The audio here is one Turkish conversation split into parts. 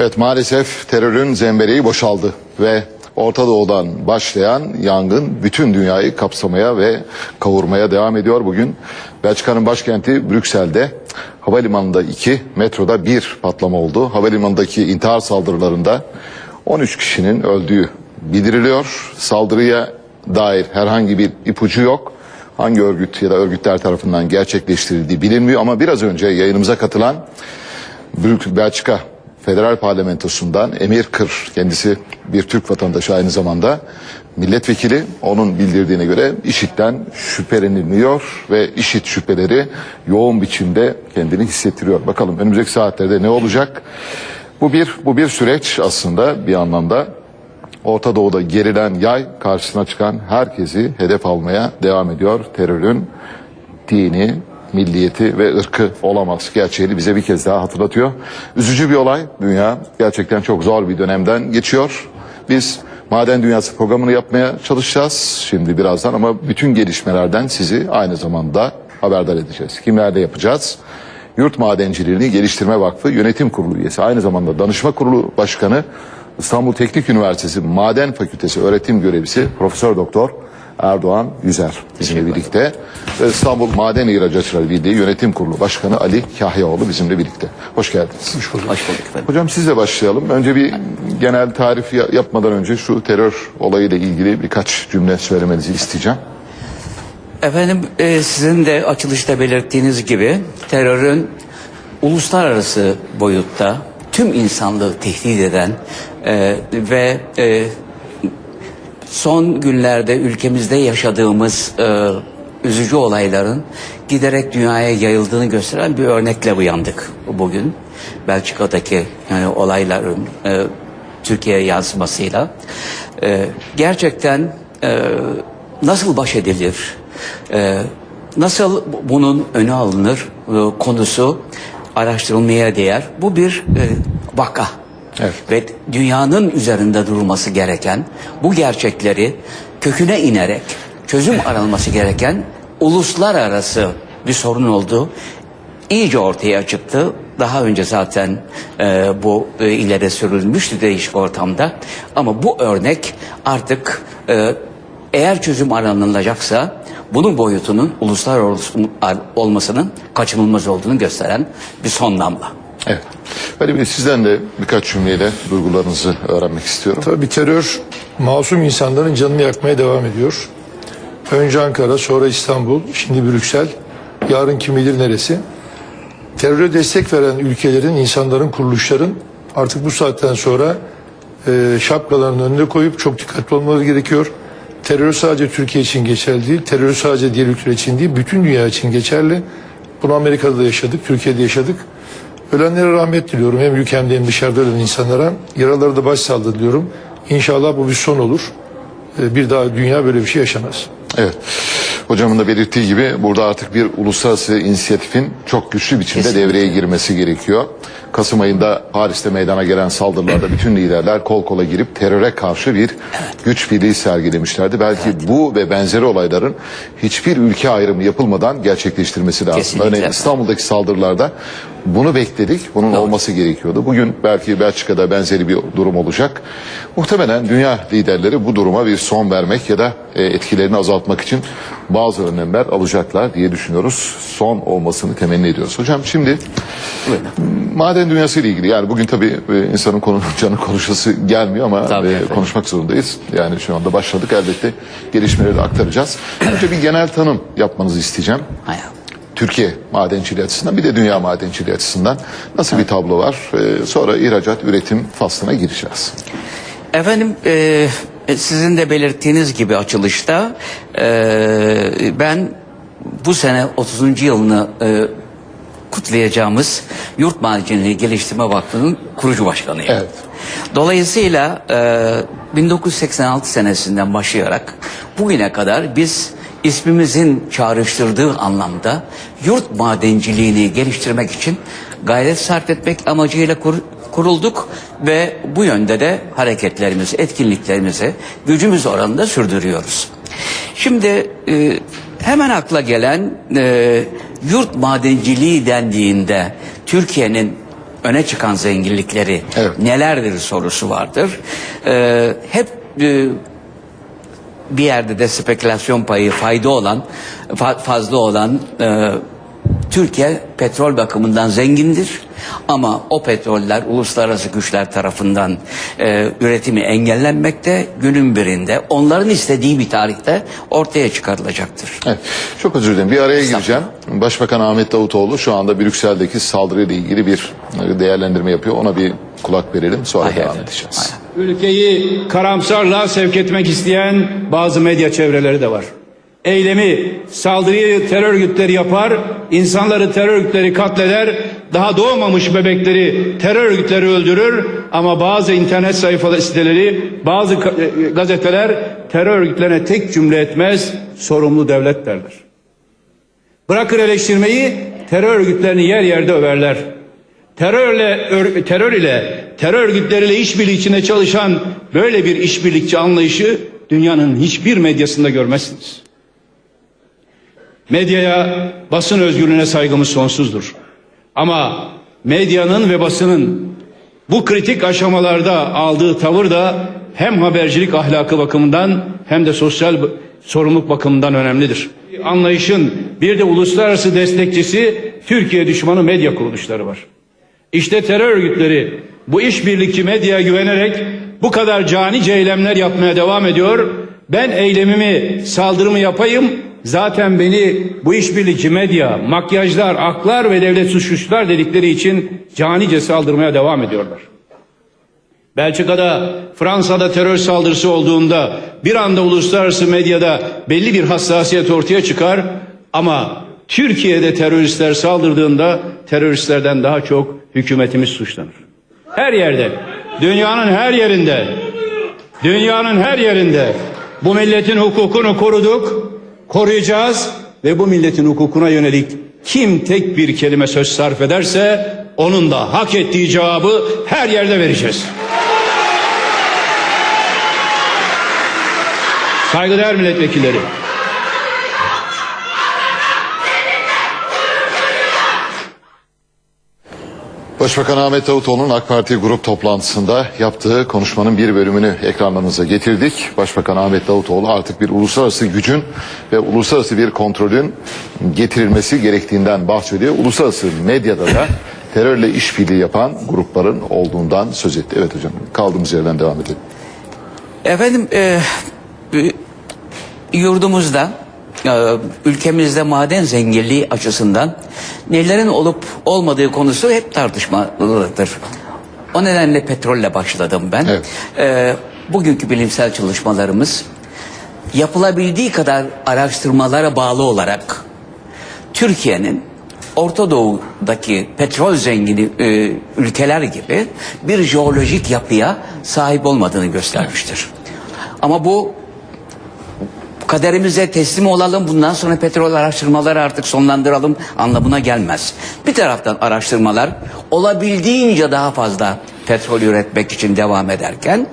Evet maalesef terörün zembereği boşaldı ve Orta Doğu'dan başlayan yangın bütün dünyayı kapsamaya ve kavurmaya devam ediyor. Bugün Belçika'nın başkenti Brüksel'de havalimanında iki, metroda bir patlama oldu. Havalimanındaki intihar saldırılarında 13 kişinin öldüğü bildiriliyor. Saldırıya dair herhangi bir ipucu yok. Hangi örgüt ya da örgütler tarafından gerçekleştirildiği bilinmiyor ama biraz önce yayınımıza katılan Brük- Belçika Federal Parlamentosu'ndan Emir Kır kendisi bir Türk vatandaşı aynı zamanda milletvekili onun bildirdiğine göre IŞİD'den şüpheleniliyor ve IŞİD şüpheleri yoğun biçimde kendini hissettiriyor. Bakalım önümüzdeki saatlerde ne olacak? Bu bir bu bir süreç aslında bir anlamda Orta Doğu'da gerilen yay karşısına çıkan herkesi hedef almaya devam ediyor. Terörün dini, milliyeti ve ırkı olamaz. Gerçeğini bize bir kez daha hatırlatıyor. Üzücü bir olay. Dünya gerçekten çok zor bir dönemden geçiyor. Biz Maden Dünyası programını yapmaya çalışacağız şimdi birazdan ama bütün gelişmelerden sizi aynı zamanda haberdar edeceğiz. Kimlerle yapacağız? Yurt Madenciliğini Geliştirme Vakfı Yönetim Kurulu üyesi, aynı zamanda Danışma Kurulu Başkanı, İstanbul Teknik Üniversitesi Maden Fakültesi öğretim görevlisi Profesör Doktor Erdoğan Yüzer bizimle birlikte. Ve İstanbul Maden İhracatçıları Birliği Yönetim Kurulu Başkanı Ali Kahyaoğlu bizimle birlikte. Hoş geldiniz. Hoş bulduk. Hoş bulduk efendim. Hocam sizle başlayalım. Önce bir genel tarif ya- yapmadan önce şu terör olayıyla ilgili birkaç cümle söylemenizi isteyeceğim. Efendim e, sizin de açılışta belirttiğiniz gibi terörün uluslararası boyutta tüm insanlığı tehdit eden e, ve e, son günlerde ülkemizde yaşadığımız e, üzücü olayların giderek dünyaya yayıldığını gösteren bir örnekle uyandık bugün. Belçika'daki yani olayların e, Türkiye'ye yansımasıyla. E, gerçekten e, nasıl baş edilir, e, nasıl bunun önü alınır e, konusu araştırılmaya değer. Bu bir e, vaka. Evet. Ve dünyanın üzerinde durulması gereken bu gerçekleri köküne inerek çözüm aranması gereken uluslararası bir sorun oldu. İyice ortaya çıktı. Daha önce zaten e, bu e, ileri sürülmüştü değişik ortamda. Ama bu örnek artık e, eğer çözüm aranılacaksa bunun boyutunun uluslararası olmasının kaçınılmaz olduğunu gösteren bir son damla. Evet. Ali Bey sizden de birkaç cümleyle duygularınızı öğrenmek istiyorum. Tabii terör masum insanların canını yakmaya devam ediyor. Önce Ankara, sonra İstanbul, şimdi Brüksel, yarın kim bilir neresi. Teröre destek veren ülkelerin, insanların, kuruluşların artık bu saatten sonra e, şapkalarının önüne koyup çok dikkatli olmaları gerekiyor. Terör sadece Türkiye için geçerli değil, terör sadece diğer ülkeler için değil, bütün dünya için geçerli. Bunu Amerika'da da yaşadık, Türkiye'de yaşadık. Ölenlere rahmet diliyorum. Hem ülkemde hem dışarıda ölen insanlara. Yaraları da başsağlığı diliyorum. İnşallah bu bir son olur. Ee, Bir daha dünya böyle bir şey yaşamaz. Evet. Hocamın da belirttiği gibi burada artık bir uluslararası inisiyatifin çok güçlü biçimde Kesinlikle. devreye girmesi gerekiyor. Kasım ayında Paris'te meydana gelen saldırılarda bütün liderler kol kola girip teröre karşı bir güç birliği sergilemişlerdi. Belki bu ve benzeri olayların hiçbir ülke ayrımı yapılmadan gerçekleştirmesi lazım. Kesinlikle Örneğin. İstanbul'daki saldırılarda bunu bekledik. Bunun olması gerekiyordu. Bugün belki Belçika'da benzeri bir durum olacak. Muhtemelen dünya liderleri bu duruma bir son vermek ya da e, etkilerini azaltmak için bazı önlemler alacaklar diye düşünüyoruz. Son olmasını temenni ediyoruz. Hocam şimdi maden dünyası ile ilgili yani bugün tabii e, insanın konu canı konuşası gelmiyor ama Tabii e, efendim. konuşmak zorundayız. Yani şu anda başladık elbette gelişmeleri de aktaracağız. Önce bir genel tanım yapmanızı isteyeceğim. Hayır. Türkiye madenciliği açısından bir de dünya madenciliği açısından nasıl bir tablo var? Ee, sonra ihracat, üretim faslına gireceğiz. Efendim e, sizin de belirttiğiniz gibi açılışta e, ben bu sene 30. yılını e, kutlayacağımız Yurt Madenciliği Geliştirme Vakfı'nın kurucu başkanıyım. Evet. Dolayısıyla e, 1986 senesinden başlayarak bugüne kadar biz ismimizin çağrıştırdığı anlamda yurt madenciliğini geliştirmek için gayret sarf etmek amacıyla kur- kurulduk ve bu yönde de hareketlerimizi, etkinliklerimizi gücümüz oranında sürdürüyoruz. Şimdi e, hemen akla gelen e, yurt madenciliği dendiğinde Türkiye'nin öne çıkan zenginlikleri Evet. nelerdir sorusu vardır. Ee, hep e, bir yerde de spekülasyon payı fayda olan fa- fazla olan e, Türkiye petrol bakımından zengindir ama o petroller uluslararası güçler tarafından e, üretimi engellenmekte günün birinde onların istediği bir tarihte ortaya çıkarılacaktır. Evet. Çok özür dilerim. Bir araya gireceğim. Başbakan Ahmet Davutoğlu şu anda Brüksel'deki saldırıyla ilgili bir değerlendirme yapıyor. Ona bir kulak verelim. Sonra Hayır, devam hayır. Ülkeyi karamsarlığa sevk etmek isteyen bazı medya çevreleri de var. Eylemi, saldırıyı terör örgütleri yapar, insanları terör örgütleri katleder, daha doğmamış bebekleri terör örgütleri öldürür ama bazı internet sayfaları siteleri, bazı ka- e, gazeteler terör örgütlerine tek cümle etmez, sorumlu devlet derler. Bırakır eleştirmeyi, terör örgütlerini yer yerde överler. Terörle, ör- terör ile, terör örgütleriyle işbirliği içinde çalışan böyle bir işbirlikçi anlayışı dünyanın hiçbir medyasında görmezsiniz. Medyaya, basın özgürlüğüne saygımız sonsuzdur. Ama medyanın ve basının bu kritik aşamalarda aldığı tavır da hem habercilik ahlakı bakımından hem de sosyal sorumluluk bakımından önemlidir. Anlayışın bir de uluslararası destekçisi Türkiye düşmanı medya kuruluşları var. İşte terör örgütleri bu işbirlikçi medyaya güvenerek bu kadar canice eylemler yapmaya devam ediyor. Ben eylemimi, saldırımı yapayım. Zaten beni bu işbirlikçi medya, makyajlar, aklar ve devlet suçlular dedikleri için canice saldırmaya devam ediyorlar. Belçika'da, Fransa'da terör saldırısı olduğunda bir anda uluslararası medyada belli bir hassasiyet ortaya çıkar ama Türkiye'de teröristler saldırdığında teröristlerden daha çok hükümetimiz suçlanır. Her yerde, dünyanın her yerinde, dünyanın her yerinde bu milletin hukukunu koruduk, koruyacağız ve bu milletin hukukuna yönelik kim tek bir kelime söz sarf ederse onun da hak ettiği cevabı her yerde vereceğiz. Saygıdeğer milletvekilleri. Başbakan Ahmet Davutoğlu'nun AK Parti grup toplantısında yaptığı konuşmanın bir bölümünü ekranlarınıza getirdik. Başbakan Ahmet Davutoğlu artık bir uluslararası gücün ve uluslararası bir kontrolün getirilmesi gerektiğinden bahsediyor. Uluslararası medyada da terörle işbirliği yapan grupların olduğundan söz etti. Evet hocam kaldığımız yerden devam edelim. Efendim e, yurdumuzda ülkemizde maden zenginliği açısından nelerin olup olmadığı konusu hep tartışmalıdır. O nedenle petrolle başladım ben. Evet. E, bugünkü bilimsel çalışmalarımız yapılabildiği kadar araştırmalara bağlı olarak Türkiye'nin Orta Doğu'daki petrol zengini e, ülkeler gibi bir jeolojik yapıya sahip olmadığını göstermiştir. Ama bu kaderimize teslim olalım bundan sonra petrol araştırmaları artık sonlandıralım anlamına gelmez. Bir taraftan araştırmalar olabildiğince daha fazla petrol üretmek için devam ederken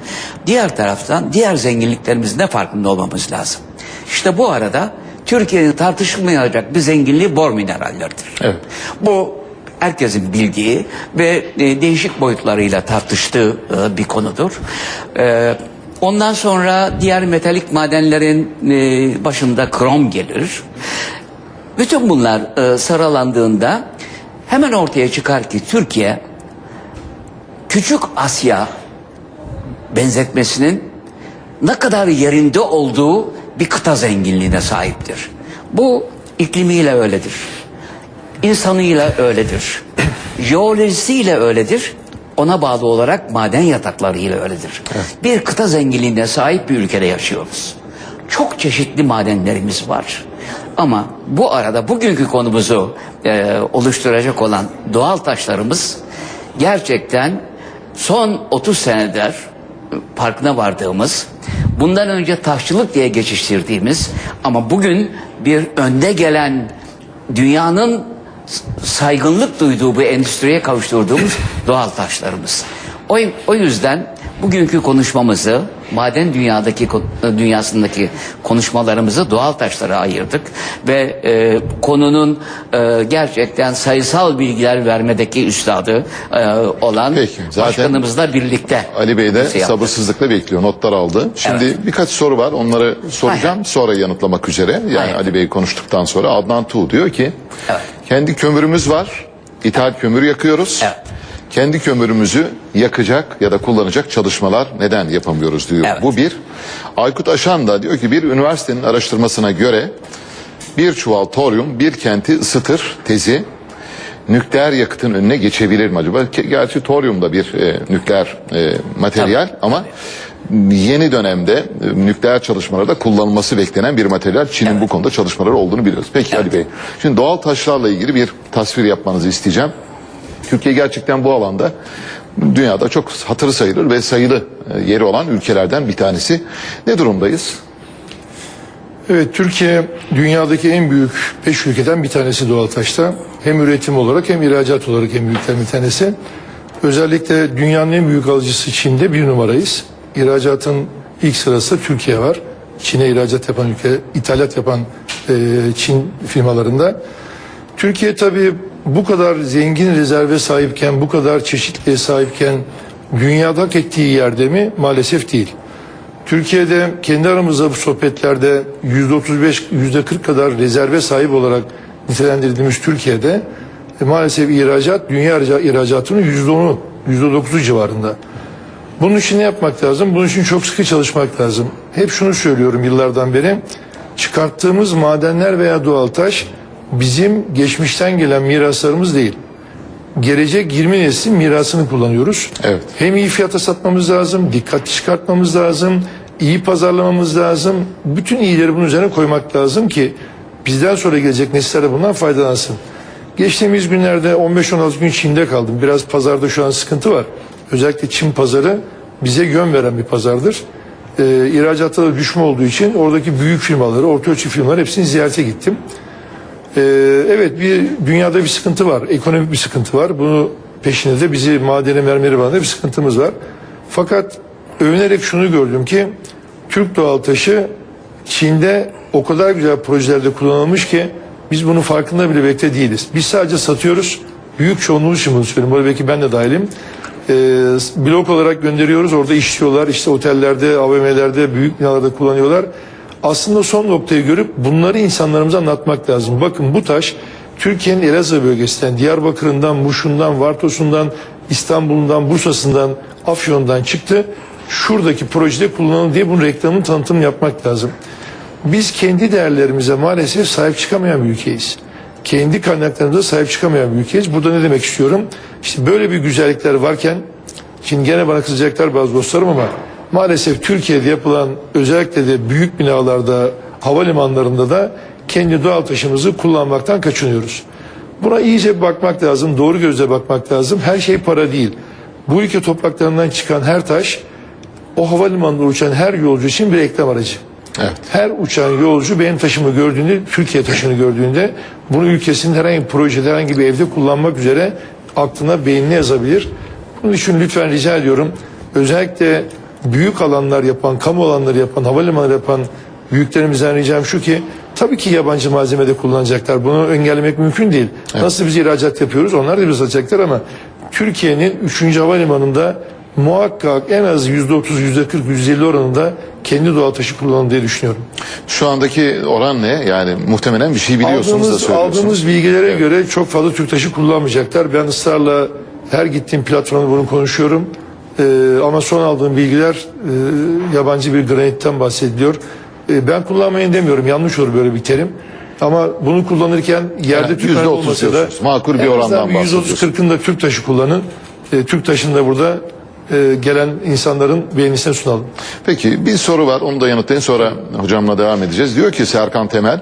diğer taraftan diğer zenginliklerimizin de farkında olmamız lazım. İşte bu arada Türkiye'nin tartışılmayacak bir zenginliği bor mineralleridir. Evet. Bu herkesin bildiği ve e, değişik boyutlarıyla tartıştığı e, bir konudur. E, ondan sonra diğer metalik madenlerin e, başında krom gelir. Bütün bunlar e, sıralandığında hemen ortaya çıkar ki Türkiye küçük Asya benzetmesinin ne kadar yerinde olduğu bir kıta zenginliğine sahiptir. Bu iklimiyle öyledir. İnsanıyla öyledir. Jeolojisiyle öyledir. Ona bağlı olarak maden yataklarıyla öyledir. Bir kıta zenginliğine sahip bir ülkede yaşıyoruz. Çok çeşitli madenlerimiz var. Ama bu arada bugünkü konumuzu e, oluşturacak olan doğal taşlarımız gerçekten son 30 senedir farkına vardığımız, bundan önce taşçılık diye geçiştirdiğimiz ama bugün bir önde gelen dünyanın saygınlık duyduğu bu endüstriye kavuşturduğumuz doğal taşlarımız. O, o yüzden bugünkü konuşmamızı maden dünyadaki ko- dünyasındaki konuşmalarımızı doğal taşlara ayırdık ve e, konunun e, gerçekten sayısal bilgiler vermedeki üstadı e, olan Peki, zaten başkanımızla birlikte Ali Bey de yaptık. sabırsızlıkla bekliyor. Notlar aldı. Şimdi Evet. birkaç soru var. Onları soracağım. Aynen. Sonra yanıtlamak üzere. Yani Aynen. Ali Bey konuştuktan sonra Adnan Tuğ diyor ki Evet. kendi kömürümüz var. İthal kömür yakıyoruz. Evet. Kendi kömürümüzü yakacak ya da kullanacak çalışmalar neden yapamıyoruz diyor. Evet. Bu bir. Aykut Aşan da diyor ki bir üniversitenin araştırmasına göre bir çuval toryum bir kenti ısıtır tezi nükleer yakıtın önüne geçebilir mi acaba? Gerçi toryum da bir e, nükleer e, materyal ama yeni dönemde e, nükleer çalışmalarda kullanılması beklenen bir materyal. Çin'in bu konuda çalışmaları olduğunu biliyoruz. Peki Ali Bey. Şimdi doğal taşlarla ilgili bir tasvir yapmanızı isteyeceğim. Türkiye gerçekten bu alanda dünyada çok hatırı sayılır ve sayılı e, yeri olan ülkelerden bir tanesi. Ne durumdayız? Evet Türkiye dünyadaki en büyük 5 ülkeden bir tanesi doğal taşta. Hem üretim olarak hem ihracat olarak en büyükten bir tanesi. Özellikle dünyanın en büyük alıcısı Çin'de bir numarayız. İhracatın ilk sırası Türkiye var. Çin'e ihracat yapan ülke, ithalat yapan e, Çin firmalarında. Türkiye tabii bu kadar zengin rezerve sahipken, bu kadar çeşitliğe sahipken dünyada hak ettiği yerde mi? Maalesef değil. Türkiye'de kendi aramızda bu sohbetlerde yüzde 35, yüzde 40 kadar rezerve sahip olarak nitelendirdiğimiz Türkiye'de e, maalesef ihracat dünya ihraca- ihracatının yüzde 10'u, yüzde 9'u civarında. Bunun için ne yapmak lazım? Bunun için çok sıkı çalışmak lazım. Hep şunu söylüyorum yıllardan beri. Çıkarttığımız madenler veya doğal taş bizim geçmişten gelen miraslarımız değil. Gelecek 20 neslin mirasını kullanıyoruz. Evet. Hem iyi fiyata satmamız lazım, dikkatli çıkartmamız lazım, iyi pazarlamamız lazım. Bütün iyileri bunun üzerine koymak lazım ki bizden sonra gelecek nesiller de bundan faydalansın. Geçtiğimiz günlerde 15-16 gün Çin'de kaldım. Biraz pazarda şu an sıkıntı var. Özellikle Çin pazarı bize yön veren bir pazardır. Ee, ihracatta da düşme olduğu için oradaki büyük firmaları, orta ölçü firmaları hepsini ziyarete gittim. Ee, evet bir dünyada bir sıkıntı var. Ekonomik bir sıkıntı var. Bunu peşinde de bizi madene mermeri bağında bir sıkıntımız var. Fakat övünerek şunu gördüm ki Türk doğal taşı Çin'de o kadar güzel projelerde kullanılmış ki biz bunun farkında bile bekle değiliz. Biz sadece satıyoruz. Büyük çoğunluğu için bunu söylüyorum. Burada belki ben de dahilim. Ee, blok olarak gönderiyoruz. Orada işliyorlar. İşte otellerde, AVM'lerde, büyük binalarda kullanıyorlar. Aslında son noktayı görüp bunları insanlarımıza anlatmak lazım. Bakın bu taş Türkiye'nin Elazığ bölgesinden, Diyarbakır'ından, Muş'undan, Vartos'undan, İstanbul'undan, Bursa'sından, Afyon'dan çıktı. Şuradaki projede kullanıldı diye bunun reklamını tanıtımını yapmak lazım. Biz kendi değerlerimize maalesef sahip çıkamayan bir ülkeyiz. Kendi kaynaklarımıza sahip çıkamayan bir ülkeyiz. Burada ne demek istiyorum? İşte böyle bir güzellikler varken Şimdi gene bana kızacaklar bazı dostlarım ama maalesef Türkiye'de yapılan özellikle de büyük binalarda, havalimanlarında da kendi doğal taşımızı kullanmaktan kaçınıyoruz. Buna iyice bakmak lazım, doğru gözle bakmak lazım. Her şey para değil. Bu ülke topraklarından çıkan her taş o havalimanında uçan her yolcu için bir reklam aracı. Evet. Her uçan yolcu benim taşımı gördüğünde, Türkiye taşını gördüğünde bunu ülkesinin herhangi bir projede, herhangi bir evde kullanmak üzere aklına, beynine yazabilir. Bunun için lütfen rica ediyorum. Özellikle büyük alanlar yapan, kamu alanları yapan, havalimanları yapan büyüklerimizden ricam şu ki tabii ki yabancı malzeme de kullanacaklar. Bunu engellemek mümkün değil. Nasıl biz ihracat yapıyoruz onlar da biz alacaklar ama Türkiye'nin 3. havalimanında muhakkak en az %30, %40, %50 oranında kendi doğal taşı kullanın diye düşünüyorum. Şu andaki oran ne? Yani muhtemelen bir şey biliyorsunuz da Aldığımız, söylüyorsunuz. aldığımız bilgilere göre çok fazla Türk taşı kullanmayacaklar. Ben ısrarla her gittiğim platformda bunu konuşuyorum. Ee, ama son aldığım bilgiler e, yabancı bir granitten bahsediliyor. Ee, ben kullanmayın demiyorum. Yanlış olur böyle bir terim. Ama bunu kullanırken yerde Yani Türk taşı %30 olmasa da. Makul bir orandan bir bahsediyorsunuz. %30-40'ını da Türk taşı kullanın. Ee, Türk taşını da burada e, gelen insanların beğenisine sunalım. Peki bir soru var onu da yanıtlayın sonra hocamla devam edeceğiz. Diyor ki Serkan Temel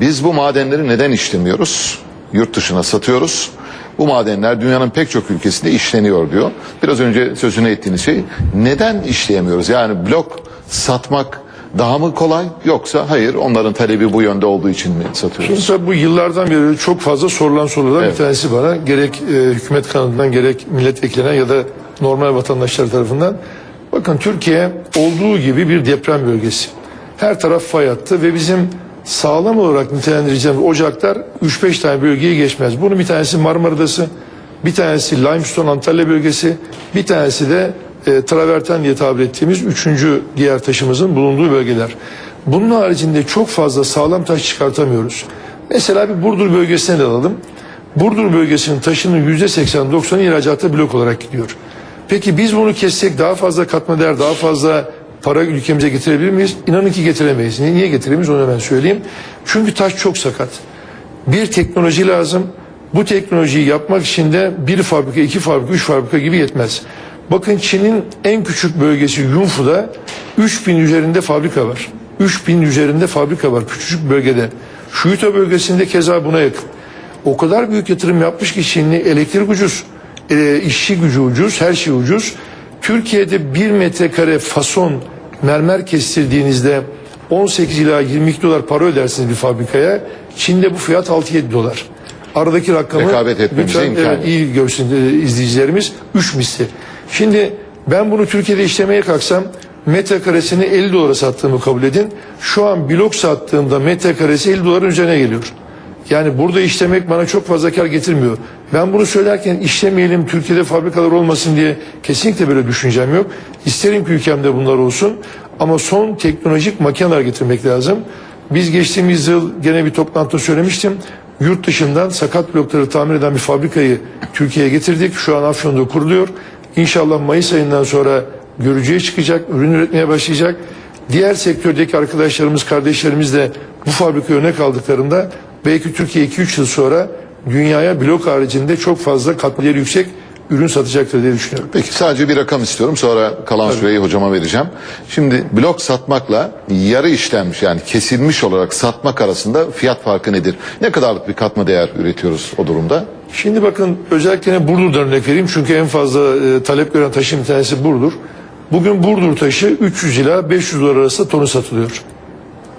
biz bu madenleri neden işlemiyoruz? Yurt dışına satıyoruz. Bu madenler dünyanın pek çok ülkesinde işleniyor diyor. Biraz önce sözünü ettiğiniz şey neden işleyemiyoruz? Yani blok satmak daha mı kolay yoksa hayır onların talebi bu yönde olduğu için mi satıyoruz? Şimdi bu yıllardan beri çok fazla sorulan sorulardan Evet. bir tanesi bana. Gerek e, hükümet kanadından gerek milletvekillerine ya da normal vatandaşlar tarafından. Bakın Türkiye olduğu gibi bir deprem bölgesi. Her taraf fay hattı ve bizim sağlam olarak nitelendireceğimiz ocaklar 3-5 tane bölgeyi geçmez. Bunun bir tanesi Marmara Adası, bir tanesi Limestone Antalya bölgesi, bir tanesi de e, traverten diye tabir ettiğimiz üçüncü diğer taşımızın bulunduğu bölgeler. Bunun haricinde çok fazla sağlam taş çıkartamıyoruz. Mesela bir Burdur bölgesine de alalım. Burdur bölgesinin taşının yüzde 80-90'ı ihracata blok olarak gidiyor. Peki biz bunu kessek daha fazla katma değer, daha fazla para ülkemize getirebilir miyiz? İnanın ki getiremeyiz. Niye niye getiremeyiz onu hemen söyleyeyim. Çünkü taş çok sakat. Bir teknoloji lazım. Bu teknolojiyi yapmak için de bir fabrika, iki fabrika, üç fabrika gibi yetmez. Bakın Çin'in en küçük bölgesi Yunfu'da 3000 üzerinde fabrika var. 3000 üzerinde fabrika var küçücük bölgede. Şuyuta bölgesinde keza buna yakın. O kadar büyük yatırım yapmış ki Çinli elektrik ucuz, e, işçi gücü ucuz, her şey ucuz. Türkiye'de bir metrekare fason mermer kestirdiğinizde 18 ila 22 dolar para ödersiniz bir fabrikaya. Çin'de bu fiyat 6-7 dolar. Aradaki rakamı Rekabet etmemize lütfen, imkan evet, yok. iyi görsün e, izleyicilerimiz 3 misli. Şimdi ben bunu Türkiye'de işlemeye kalksam metrekaresini 50 dolara sattığımı kabul edin. Şu an blok sattığımda metrekaresi 50 doların üzerine geliyor. Yani burada işlemek bana çok fazla kar getirmiyor. Ben bunu söylerken işlemeyelim Türkiye'de fabrikalar olmasın diye kesinlikle böyle düşüncem yok. İsterim ki ülkemde bunlar olsun ama son teknolojik makineler getirmek lazım. Biz geçtiğimiz yıl gene bir toplantıda söylemiştim. Yurt dışından sakat blokları tamir eden bir fabrikayı Türkiye'ye getirdik. Şu an Afyon'da kuruluyor. İnşallah Mayıs ayından sonra görücüye çıkacak, ürün üretmeye başlayacak. Diğer sektördeki arkadaşlarımız, kardeşlerimiz de bu fabrika örnek aldıklarında belki Türkiye 2-3 yıl sonra dünyaya blok haricinde çok fazla katma değeri yüksek ürün satacaktır diye düşünüyorum. Peki sadece bir rakam istiyorum sonra kalan süreyi hocama vereceğim. Şimdi blok satmakla yarı işlenmiş yani kesilmiş olarak satmak arasında fiyat farkı nedir? Ne kadarlık bir katma değer üretiyoruz o durumda? Şimdi bakın özellikle Burdur'dan örnek vereyim çünkü en fazla e, talep gören taşın bir tanesi Burdur. Bugün Burdur taşı 300 ila 500 dolar arasında tonu satılıyor.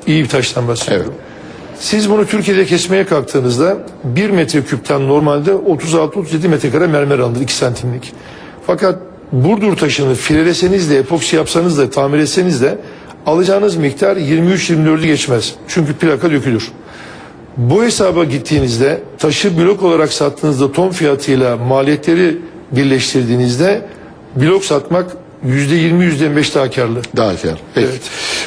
İyi bir taştan bahsediyorum. Siz bunu Türkiye'de kesmeye kalktığınızda 1 metreküpten normalde 36-37 metrekare mermer alınır 2 santimlik. Fakat Burdur taşını fileleseniz de epoksi yapsanız da tamir etseniz de alacağınız miktar 23-24'ü geçmez. Çünkü plaka dökülür. Bu hesaba gittiğinizde taşı blok olarak sattığınızda ton fiyatıyla maliyetleri birleştirdiğinizde blok satmak %20 %25 daha karlı. Daha kar. Peki. Evet.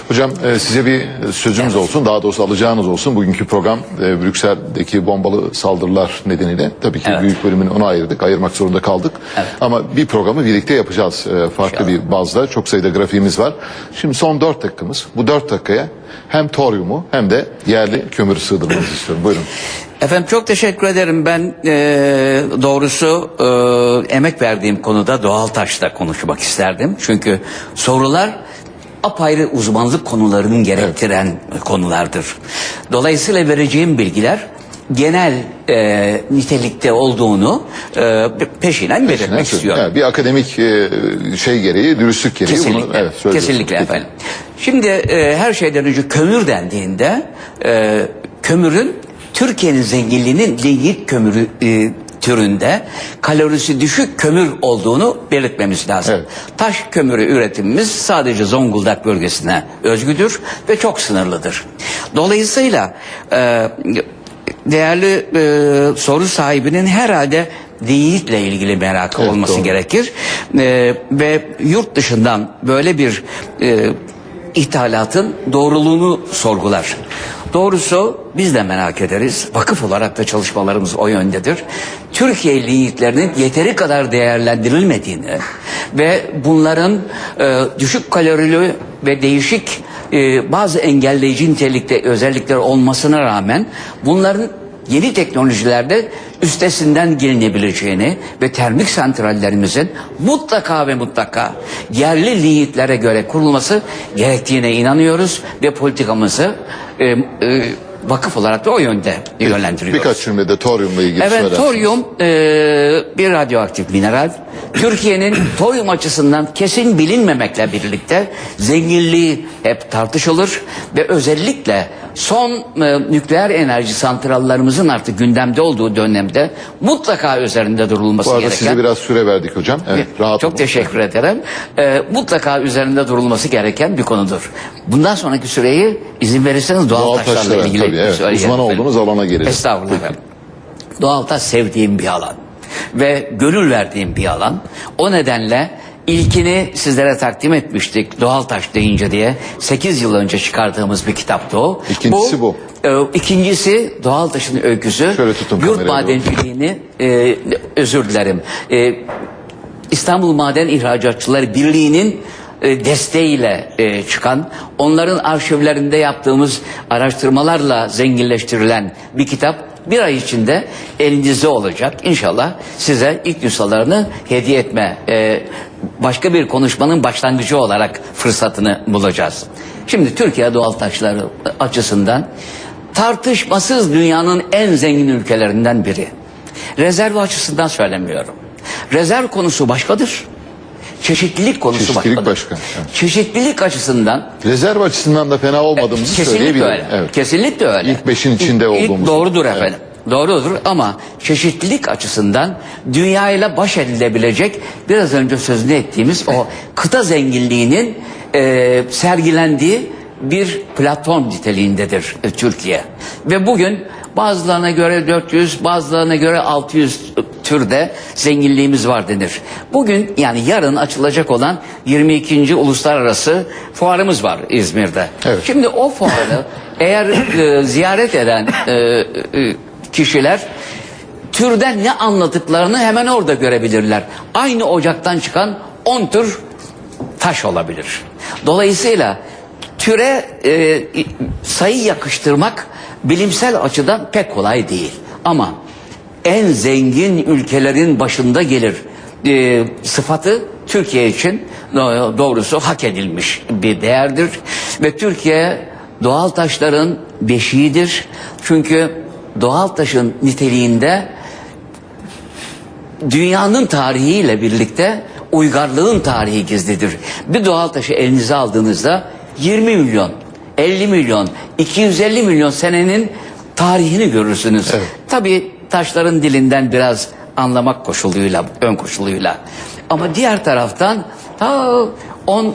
Hocam e, size bir sözümüz olsun. Daha doğrusu alacağınız olsun. Bugünkü program e, Brüksel'deki bombalı saldırılar nedeniyle tabii ki Evet. büyük bölümünü ona ayırdık. Ayırmak zorunda kaldık. Ama bir programı birlikte yapacağız. e, farklı bir bazda. Çok sayıda grafiğimiz var. Şimdi son 4 dakikamız. Bu 4 dakikaya hem toryumu hem de yerli kömürü sığdırmanızı istiyorum. Buyurun. Efendim çok teşekkür ederim. Ben e, doğrusu e, emek verdiğim konuda doğal taşla konuşmak isterdim. Çünkü sorular apayrı uzmanlık konularının gerektiren konulardır. Dolayısıyla vereceğim bilgiler genel e, nitelikte olduğunu e, peşinen belirtmek istiyorum. yani bir akademik e, şey gereği, dürüstlük gereği Kesinlikle. bunu evet. Kesinlikle Peki. efendim. Şimdi e, her şeyden önce kömür dendiğinde e, kömürün Türkiye'nin zenginliğinin lignit kömürü e, türünde kalorisi düşük kömür olduğunu belirtmemiz lazım. Evet. Taş kömürü üretimimiz sadece Zonguldak bölgesine özgüdür ve çok sınırlıdır. Dolayısıyla e, değerli e, soru sahibinin herhalde lignitle ilgili merakı Evet, olması doğru. gerekir. E, ve yurt dışından böyle bir e, ithalatın doğruluğunu sorgular. Doğrusu biz de merak ederiz. Vakıf olarak da çalışmalarımız o yöndedir. Türkiye lignitlerinin yeteri kadar değerlendirilmediğini ve bunların e, düşük kalorili ve değişik e, bazı engelleyici nitelikte özellikler olmasına rağmen bunların yeni teknolojilerde üstesinden gelinebileceğini ve termik santrallerimizin mutlaka ve mutlaka yerli lignitlere göre kurulması gerektiğine inanıyoruz ve politikamızı e, e, vakıf olarak da o yönde yönlendiriyoruz. Birkaç cümlede toryumla ilgili Evet, söylersiniz. toryum e, bir radyoaktif mineral. Türkiye'nin toryum açısından kesin bilinmemekle birlikte zenginliği hep tartışılır ve özellikle son e, nükleer enerji santrallarımızın artık gündemde olduğu dönemde mutlaka üzerinde durulması Bu arada gereken size biraz süre verdik hocam. Evet, rahat çok olun. teşekkür ederim. Ee, mutlaka üzerinde durulması gereken bir konudur. Bundan sonraki süreyi izin verirseniz doğal, Doğal taşlarla taşlara, ilgili tabii, evet. söyleyeyim Uzman efendim. olduğunuz alana gelelim. Estağfurullah efendim. Doğal taş sevdiğim bir alan ve gönül verdiğim bir alan. O nedenle ilkini sizlere takdim etmiştik doğal taş deyince diye 8 yıl önce çıkardığımız bir kitaptı o. İkincisi bu. e, ikincisi doğal taşın öyküsü. Şöyle tutun Yurt madenciliğini e, özür dilerim. E, İstanbul Maden İhracatçıları Birliği'nin e, desteğiyle e, çıkan, onların arşivlerinde yaptığımız araştırmalarla zenginleştirilen bir kitap bir ay içinde elinizde olacak. İnşallah size ilk nüshalarını hediye etme, e, başka bir konuşmanın başlangıcı olarak fırsatını bulacağız. Şimdi Türkiye doğal taşları açısından tartışmasız dünyanın en zengin ülkelerinden biri. Rezerv açısından söylemiyorum. Rezerv konusu başkadır. Çeşitlilik konusu Çeşitlilik başkadır. başka, evet. Çeşitlilik açısından Rezerv açısından da fena olmadığımızı kesinlikle söyleyebilirim. öyle. Evet. Kesinlikle öyle. İlk beşin içinde İlk- olduğumuz. Doğrudur Evet. efendim. Doğrudur ama çeşitlilik açısından dünyayla baş edilebilecek biraz önce sözünü ettiğimiz o kıta zenginliğinin e, sergilendiği bir platform niteliğindedir e, Türkiye. Ve bugün bazılarına göre 400, bazılarına göre 600 türde zenginliğimiz var denir. Bugün yani yarın açılacak olan 22. Uluslararası Fuarımız var İzmir'de. Evet. Şimdi o fuarı eğer e, ziyaret eden e, e, kişiler türden ne anladıklarını hemen orada görebilirler. Aynı ocaktan çıkan 10 tür taş olabilir. Dolayısıyla türe e, sayı yakıştırmak bilimsel açıdan pek kolay değil. Ama en zengin ülkelerin başında gelir e, sıfatı Türkiye için do- doğrusu hak edilmiş bir değerdir. Ve Türkiye doğal taşların beşiğidir. Çünkü doğal taşın niteliğinde dünyanın tarihiyle birlikte uygarlığın tarihi gizlidir. Bir doğal taşı elinize aldığınızda 20 milyon, 50 milyon, 250 milyon senenin tarihini görürsünüz. Tabii taşların dilinden biraz anlamak koşuluyla, ön koşuluyla. Ama diğer taraftan ta 10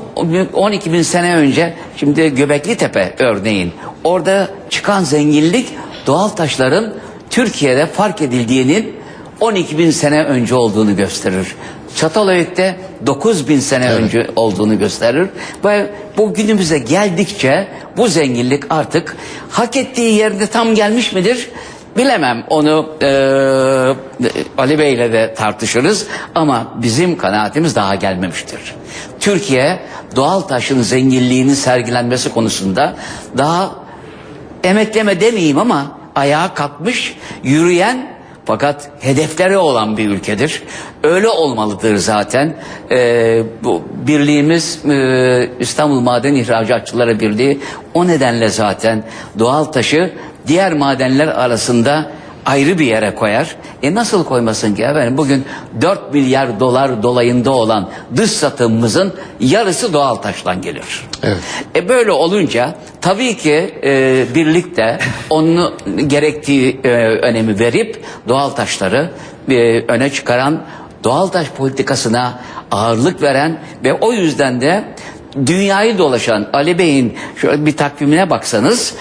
12 bin sene önce şimdi Göbekli Tepe örneğin orada çıkan zenginlik doğal taşların Türkiye'de fark edildiğinin 12 bin sene önce olduğunu gösterir. Çatalhöyük'te 9 bin sene önce olduğunu gösterir. Ve bu günümüze geldikçe bu zenginlik artık hak ettiği yerde tam gelmiş midir? Bilemem onu eee Ali Bey'le de tartışırız ama bizim kanaatimiz daha gelmemiştir. Türkiye doğal taşın zenginliğinin sergilenmesi konusunda daha emekleme demeyeyim ama ayağa kalkmış, yürüyen fakat hedefleri olan bir ülkedir. Öyle olmalıdır zaten. Ee, bu birliğimiz e, İstanbul Maden İhracatçıları Birliği o nedenle zaten doğal taşı diğer madenler arasında ayrı bir yere koyar. E nasıl koymasın ki efendim? Bugün 4 milyar dolar dolayında olan dış satımımızın yarısı doğal taştan gelir. Evet. E böyle olunca tabii ki e, birlikte onu gerektiği e, önemi verip doğal taşları e, öne çıkaran doğal taş politikasına ağırlık veren ve o yüzden de dünyayı dolaşan Ali Bey'in şöyle bir takvimine baksanız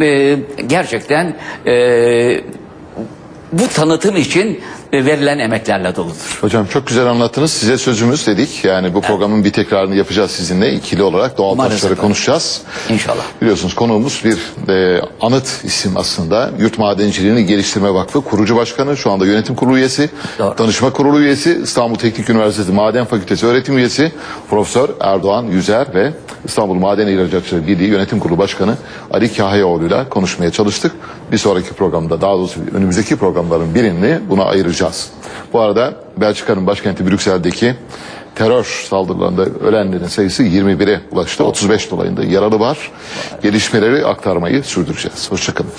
e, gerçekten e, bu tanıtım için verilen emeklerle doludur. Hocam çok güzel anlattınız. Size sözümüz dedik. Yani bu programın bir tekrarını yapacağız sizinle. ikili olarak doğal Umarız taşları efendim. konuşacağız. İnşallah. Biliyorsunuz konuğumuz bir e, anıt isim aslında. Yurt Madenciliğini Geliştirme Vakfı kurucu başkanı, şu anda yönetim kurulu üyesi, Doğru. danışma kurulu üyesi, İstanbul Teknik Üniversitesi Maden Fakültesi öğretim üyesi Profesör Erdoğan Yüzer ve İstanbul Maden İhracatçıları Birliği Yönetim Kurulu Başkanı Ali Kahyaoğlu'yla konuşmaya çalıştık. Bir sonraki programda daha doğrusu önümüzdeki programların birini buna ayıracağız. Bu arada Belçika'nın başkenti Brüksel'deki terör saldırılarında ölenlerin sayısı 21'e ulaştı. 35 dolayında yaralı var. Gelişmeleri aktarmayı sürdüreceğiz. Hoşçakalın.